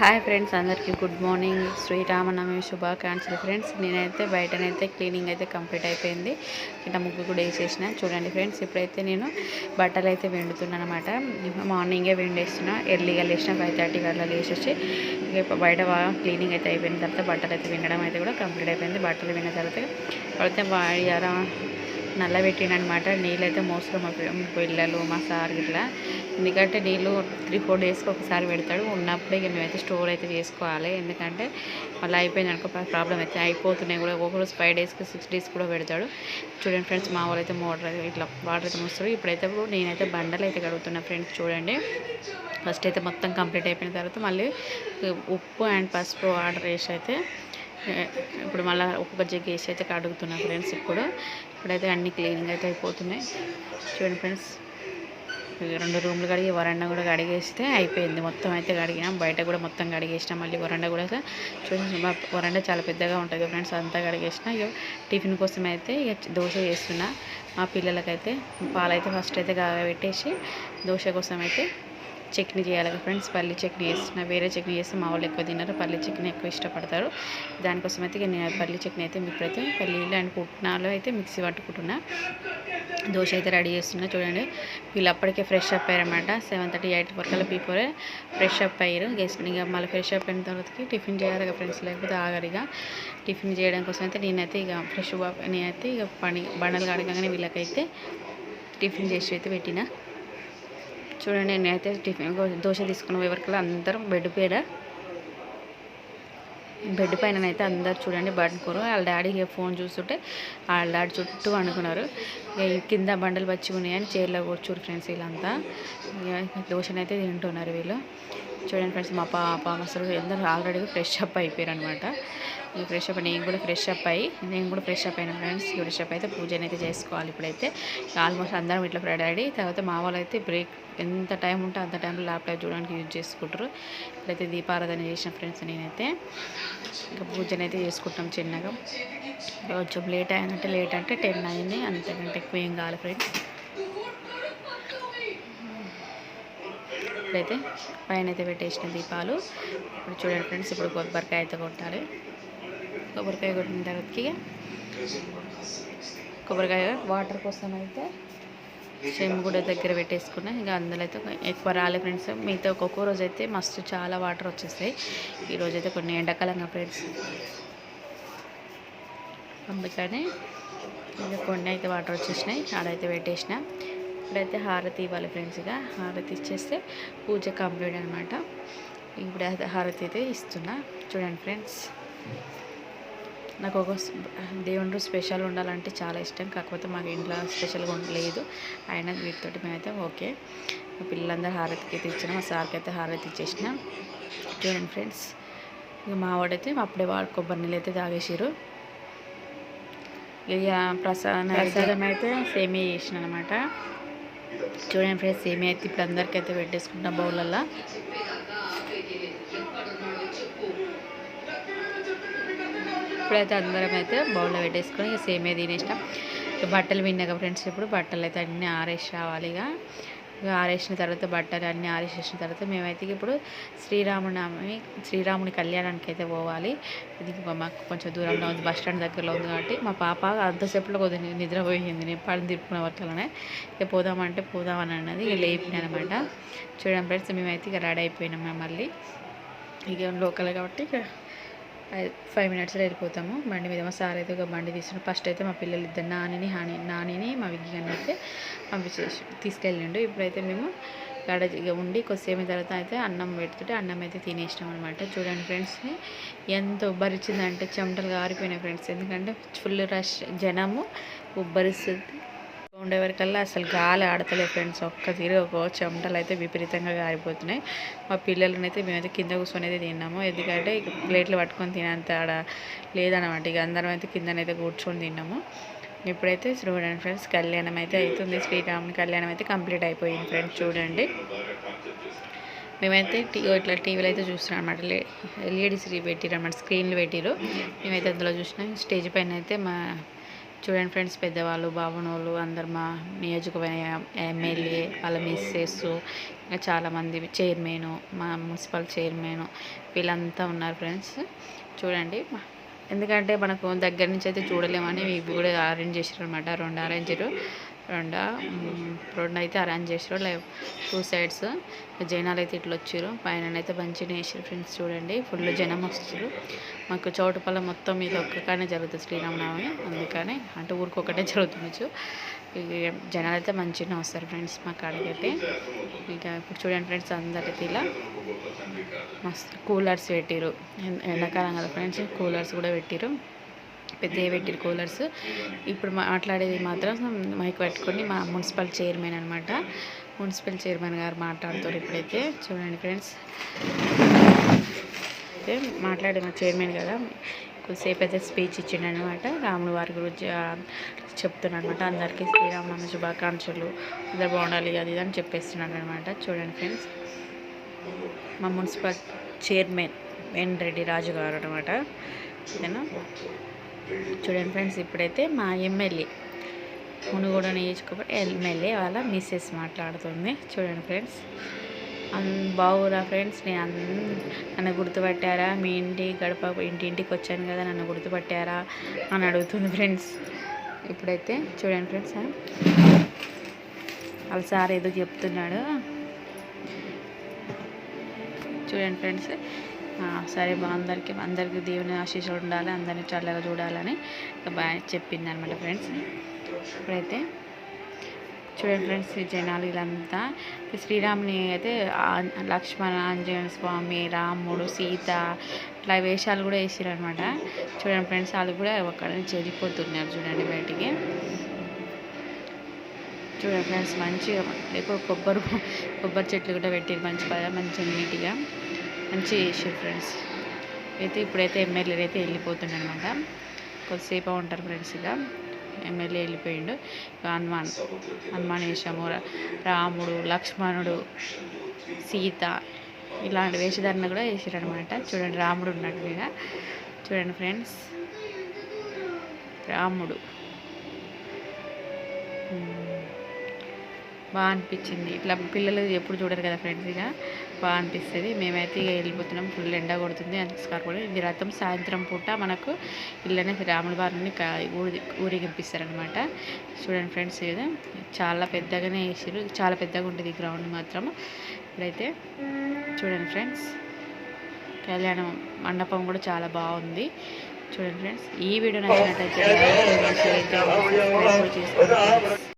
Hi friends అందరికీ good morning. Sri Rama Navami శుభాకాంక్షలు friends. నేనైతే బయటనైతే క్లీనింగ్ అయితే కంప్లీట్ అయిపోయింది. ఇట్లా ముగ్గు కూడా వేసేసిన. చూడండి ఫ్రెండ్స్ ఇప్పుడైతే నేను బట్టలు అయితే వెండుతున్నాను అనమాట మార్నింగే వెండేస్తున్నా. ఎర్లీగా లేచిన ఫైవ్ థర్టీ అట్లా లేచేసి బయట క్లీనింగ్ అయితే అయిపోయిన తర్వాత బట్టలు అయితే వినడం అయితే కూడా కంప్లీట్ అయిపోయింది. బట్టలు విన్న తర్వాత పడితే వాడారా నల్ల అనమాట నీళ్ళు అయితే మోస్తారు మా పిల్లలు మా సార్ ఇట్లా ఎందుకంటే నీళ్ళు త్రీ ఫోర్ డేస్కి ఒకసారి పెడతాడు. ఉన్నప్పుడే ఇక మేమైతే స్టోర్ అయితే చేసుకోవాలి. ఎందుకంటే మళ్ళీ అయిపోయింది అనుకో ప్రాబ్లం అయితే అయిపోతున్నాయి కూడా. ఒకరోజు ఫైవ్ డేస్కి సిక్స్ డేస్ కూడా పెడతాడు. చూడండి ఫ్రెండ్స్ మా వాళ్ళైతే మోటార్ ఇట్లా వాటర్ అయితే మోస్తారు. ఇప్పుడైతే నేనైతే బండలు అయితే కడుగుతున్నా ఫ్రెండ్స్ చూడండి. ఫస్ట్ అయితే మొత్తం కంప్లీట్ అయిపోయిన తర్వాత మళ్ళీ ఉప్పు అండ్ పసుపు వాటర్ వేసి అయితే ఇప్పుడు మళ్ళీ ఒక్కొక్క జగ్ వేసి అయితే కడుగుతున్నా ఫ్రెండ్స్ ఇప్పుడు. ఇప్పుడైతే అన్ని క్లీనింగ్ అయితే అయిపోతున్నాయి. చూడండి ఫ్రెండ్స్ రెండు రూమ్లు కడిగి వరండా కూడా కడిగేస్తే అయిపోయింది. మొత్తం అయితే కడిగినాం. బయట కూడా మొత్తం కడిగేసినాం మళ్ళీ వరండా కూడా అయితే చూడండి మా వరండా చాలా పెద్దగా ఉంటుంది ఫ్రెండ్స్ అంతా కడిగేసిన. ఇక టిఫిన్ కోసం అయితే ఇక దోశ చేస్తున్నా. మా పిల్లలకైతే పాలైతే ఫస్ట్ అయితే కాగబెట్టేసి దోశ కోసం అయితే చట్నీ చేయాలి ఫ్రెండ్స్ పల్లి చట్నీ చేస్తున్నా. వేరే చట్నీ చేస్తే మా వాళ్ళు ఎక్కువ తినరు పల్లి చట్నీ ఎక్కువ ఇష్టపడతారు. దానికోసం అయితే నేను పల్లి చట్నీ అయితే ఇప్పుడైతే పల్లీలు అండ్ పుట్నాలు అయితే మిక్సీ పట్టుకుంటున్నా. దోశ అయితే రెడీ చేస్తున్నా. చూడండి వీళ్ళు అప్పటికే ఫ్రెష్ అప్ అయ్యారన్నమాట. సెవెన్ థర్టీ ఎయిట్ వరకు బిఫోరే ఫ్రెష్ అప్ అయ్యారు. గెస్ట్ ఇక మళ్ళీ ఫ్రెష్ అప్ అయిన తర్వాతకి టిఫిన్ చేయాలి ఇక ఫ్రెండ్స్ లేకపోతే ఆగరిగా టిఫిన్ చేయడం కోసం అయితే నేనైతే ఇక ఫ్రెష్ నేనైతే ఇక పని బండలు కాడగానే వీళ్ళకైతే టిఫిన్ చేసి అయితే పెట్టిన. చూడండి నేనైతే టిఫిన్ దోశ తీసుకున్న ఎవరికల్లా అందరం బెడ్ పేడ. బెడ్ పైననైతే అందరు చూడండి పడుకోరు వాళ్ళ డాడీ ఫోన్ చూస్తుంటే వాళ్ళ డాడీ చుట్టూ అనుకున్నారు కింద బండలు పచ్చి ఉన్నాయని చైర్లో కూర్చోరు ఫ్రెండ్స్ వీళ్ళంతా. ఇక దోశనైతే తింటున్నారు వీళ్ళు. చూడండి ఫ్రెండ్స్ మా పాప అసలు అందరూ ఆల్రెడీ ఫ్రెష్ అప్ అయిపోయారు అనమాట ఈ ఫ్రెష్ అప్ నేను కూడా ఫ్రెష్ అప్ అయ్యి నేను కూడా ఫ్రెష్ అప్ అయిన ఫ్రెండ్స్ ఫ్రెష్ అప్ అయితే పూజనైతే అయితే చేసుకోవాలి ఇప్పుడైతే. ఆల్మోస్ట్ అందరం ఇట్లా రెడీ తర్వాత మా వాళ్ళు అయితే బ్రేక్ ఎంత టైం ఉంటే అంత టైంలో ల్యాప్టాప్ చూడడానికి యూజ్ చేసుకుంటారు. ఇప్పుడైతే దీపారాధన చేసిన ఫ్రెండ్స్ నేనైతే ఇంకా పూజన అయితే చేసుకుంటాం చిన్నగా. కొంచెం లేట్ అయిందంటే లేట్ అంటే టెన్ అయింది. అంతకంటే ఎక్కువ ఏం కావాలి ఫ్రెండ్స్. ఇప్పుడైతే పైన అయితే పెట్టేసిన దీపాలు. ఇప్పుడు చూడండి ఫ్రెండ్స్ ఇప్పుడు కొబ్బరికాయ అయితే కొట్టాలి. కొబ్బరికాయ కొట్టిన తర్వాతకి ఇక కొబ్బరికాయ వాటర్ కోసం అయితే సేమ్ కూడా దగ్గర పెట్టేసుకున్నా. ఇంకా అందులో అయితే ఎక్కువ రాలే ఫ్రెండ్స్. మిగతా ఒక్కొక్క రోజు అయితే మస్తు చాలా వాటర్ వచ్చేస్తాయి. ఈరోజు అయితే కొన్ని ఎండాకాలంగా ఫ్రెండ్స్. అందుకని ఇంకా కొన్ని అయితే వాటర్ వచ్చేసినాయి. ఆడైతే పెట్టేసిన. ఇప్పుడైతే హారతి ఇవ్వాలి ఫ్రెండ్స్ ఇక. హారతి ఇచ్చేస్తే పూజ కంప్లీట్ అనమాట. ఇప్పుడు హారతి అయితే ఇస్తున్నా. చూడండి ఫ్రెండ్స్. నాకు ఒక దేవుడు స్పెషల్ ఉండాలంటే చాలా ఇష్టం. కాకపోతే మాకు ఇంట్లో స్పెషల్గా ఉండలేదు. అయినా వీటితోటి మేమైతే ఓకే. మా పిల్లలందరూ హారతికి అయితే ఇచ్చిన మా సార్కి అయితే హారతి ఇచ్చేసిన. చూడండి ఫ్రెండ్స్. ఇక మా వాడైతే అప్పుడే వాడు కొబ్బరి నీళ్ళు అయితే తాగేసారు ఇక ప్రసాదం ప్రసాదం అయితే సేమియా చేసిన అనమాట చూడండి ఫ్రెండ్స్ సేమియా అయితే ఇప్పుడు అందరికైతే పెట్టేసుకుంటాం బౌలల్లో. ఇప్పుడైతే అందరం అయితే బౌల్లో పెట్టేసుకొని ఇక సేమే తినేసినాం. బట్టలు విన్నాక ఫ్రెండ్స్ ఇప్పుడు బట్టలు అయితే అన్నీ ఆరేసి రావాలి ఇక. ఇక ఆరేసిన తర్వాత బట్టలు అన్నీ ఆరేసేసిన తర్వాత మేమైతే ఇప్పుడు శ్రీరామనవమి శ్రీరాముని కళ్యాణానికి అయితే పోవాలి. ఇది మాకు కొంచెం దూరంలో ఉంది బస్ స్టాండ్ దగ్గరలో ఉంది కాబట్టి మా పాప అంతసేపులో కొద్దిగా నిద్రపోయింది నేను పడి తిప్పుకున్న వరకలోనే ఇక పోదామంటే పోదామని అన్నది ఇక లేపినాను అనమాట చూడండి ఫ్రెండ్స్ మేమైతే ఇక రెడీ అయిపోయినాం మేము మళ్ళీ. ఇక లోకల్ కాబట్టి ఇక ఫైవ్ మినిట్స్లో వెళ్ళిపోతాము. బండి మీద మా సార్ అయితే ఒక బండి తీసుకుని ఫస్ట్ అయితే మా పిల్లలు ఇద్దరు నానిని హాని నానిని మా విగ్గిని అయితే పంపించేసి తీసుకెళ్ళిండు. ఇప్పుడైతే మేము గడ ఉండి కొద్దిసేపు తర్వాత అయితే అన్నం పెడుతుంటే అన్నం అయితే తినేసినాం అనమాట చూడండి ఫ్రెండ్స్ ఎంత ఉబ్బరిచ్చిందంటే చెమటలు కారిపోయినాయి ఫ్రెండ్స్ ఎందుకంటే ఫుల్ రష్ జనము ఉబ్బరిస్తుంది. ఉండేవరకల్లా అసలు గాలి ఆడతలేదు ఫ్రెండ్స్. ఒక్క తీరు ఒక చెమటలు అయితే విపరీతంగా గారిపోతున్నాయి. మా పిల్లలని అయితే మేమైతే కింద కూర్చొని అయితే తిన్నాము. ఎందుకంటే ఇక ప్లేట్లు పట్టుకొని తినేంత ఆడ లేదనమాట ఇక అందరం అయితే కిందనైతే కూర్చొని తిన్నాము. ఇప్పుడైతే చూడండి ఫ్రెండ్స్ కళ్యాణం అయితే అవుతుంది. శ్రీరాముని కళ్యాణం అయితే కంప్లీట్ అయిపోయింది ఫ్రెండ్స్ చూడండి. మేమైతే టీ ఇట్లా టీవీలో అయితే చూస్తున్నాం అనమాట ఎల్ఈడి పెట్టిరు అనమాట స్క్రీన్లు పెట్టిరు మేమైతే అందులో చూసినాం. స్టేజ్ పైన అయితే మా చూడండి ఫ్రెండ్స్ పెద్దవాళ్ళు బాబునోళ్ళు అందరు మా నియోజకవర్గ ఎమ్మెల్యే వాళ్ళ మిస్సెస్ ఇంకా చాలామంది చైర్మన్ మా మున్సిపల్ చైర్మన్ వీళ్ళంతా ఉన్నారు ఫ్రెండ్స్. చూడండి ఎందుకంటే మనకు దగ్గర నుంచి అయితే చూడలేమని ఇవి కూడా అరేంజ్ చేసారు అనమాట రెండు అరేంజరు రెండు రెండు అయితే అరేంజ్ చేసారు లైవ్ టూ సైడ్స్ జనాలు అయితే ఇట్లా వచ్చారు పైన అయితే మంచిగా వేసారు ఫ్రెండ్స్ చూడండి. ఫుల్ జనం వస్తారు మాకు చోటుపల్ల మొత్తం మీద ఒక్కగానే జరుగుతుంది శ్రీరామనవమి. అందుకని అంటే ఊరికొకటే జరుగుతుండొచ్చు ఇక జనాలు అయితే మంచిగానే వస్తారు ఫ్రెండ్స్ మా కాడికైతే. ఇక ఇప్పుడు చూడండి ఫ్రెండ్స్ అందరైతే ఇలా మస్తు కూలర్స్ పెట్టిరు ఎండాకాలం కదా ఫ్రెండ్స్ కూలర్స్ కూడా పెట్టిరు పెద్దవి పెట్టిరు కూలర్స్. ఇప్పుడు మాట్లాడేది మాత్రం మైక్ పెట్టుకొని మా మున్సిపల్ చైర్మన్ అనమాట మున్సిపల్ చైర్మన్ గారు మాట్లాడుతారు ఇప్పుడైతే. చూడండి ఫ్రెండ్స్. అయితే మాట్లాడే మా చైర్మన్ కదా కొద్దిసేపు అయితే స్పీచ్ ఇచ్చిండు అనమాట రాముడు వారి గురించి చెప్తున్నాడు అనమాట అందరికీ శ్రీరామనవమి శుభాకాంక్షలు. అందరు బాగుండాలి అది ఇది అని చెప్పేస్తున్నాడు అనమాట చూడండి ఫ్రెండ్స్. మా మున్సిపల్ చైర్మన్ వెన్ రెడ్డి రాజు గారు అనమాట ఓకేనా? చూడండి ఫ్రెండ్స్ ఇప్పుడైతే మా ఎమ్మెల్యే మునుగోడ నియోజకవర్గ ఎమ్మెల్యే వాళ్ళ మిస్సెస్ మాట్లాడుతుంది. చూడండి ఫ్రెండ్స్ అన్ ఫ్రెండ్స్ నేను అన్ నన్ను గుర్తుపట్టారా? మీ ఇంటి గడప ఇంటింటికి వచ్చాను కదా నన్ను గుర్తుపట్టారా? అని అడుగుతుంది ఫ్రెండ్స్. ఇప్పుడైతే చూడండి ఫ్రెండ్స్ వాళ్ళ సార్ ఏదో చెప్తున్నాడు. చూడండి ఫ్రెండ్స్ సరే బా అందరికీ అందరికీ దేవుని ఆశీస్సులు ఉండాలి అందరిని చల్లగా చూడాలని బాగా చెప్పింది అనమాట ఫ్రెండ్స్ ఇప్పుడైతే చూడండి ఫ్రెండ్స్ జనాలు వీళ్ళంతా శ్రీరాముని అయితే లక్ష్మణ ఆంజనేయ స్వామి రాముడు సీత ఇట్లా వేషాలు కూడా వేసారు అనమాట చూడండి ఫ్రెండ్స్ వాళ్ళు కూడా అక్కడ చెరిపోతున్నారు చూడండి బయటికి. చూడండి ఫ్రెండ్స్ మంచిగా ఎక్కువ కొబ్బరి కొబ్బరి చెట్లు కూడా పెట్టారు మంచి ప- మంచిగా నీట్గా. మంచి చేసారు ఫ్రెండ్స్ అయితే ఇప్పుడైతే ఎమ్మెల్యేలు అయితే వెళ్ళిపోతుండ అనమాట కొద్దిసేపు ఉంటారు ఫ్రెండ్స్ ఇక. ఎమ్మెల్యే వెళ్ళిపోయిండు. హనుమాన్ హనుమాన్ వేషము రా- రాముడు లక్ష్మణుడు సీత ఇలాంటి వేషధారణ కూడా వేసారు అనమాట చూడండి రాముడు ఉన్నాడు మీద చూడండి ఫ్రెండ్స్ రాముడు. బాగా అనిపించింది. ఇట్లా పిల్లలు ఎప్పుడు చూడరు కదా ఫ్రెండ్స్ ఇక. బాగా అనిపిస్తుంది. మేమైతే ఇక వెళ్ళిపోతున్నాం. ఫుల్ ఎండ కొడుతుంది. అంతస్కార్ కూడా ఇది రథం సాయంత్రం పూట మనకు ఇళ్ళనే రాముల వారిని ఊరి ఊరేగింపిస్తారనమాట చూడండి ఫ్రెండ్స్ ఇది చాలా పెద్దగానే వేసారు చాలా పెద్దగా ఉంటుంది ఈ గ్రౌండ్ మాత్రం. ఇప్పుడైతే చూడండి ఫ్రెండ్స్ కళ్యాణం మండపం కూడా చాలా బాగుంది. చూడండి ఫ్రెండ్స్ ఈ వీడియో నచ్చినట్టయితే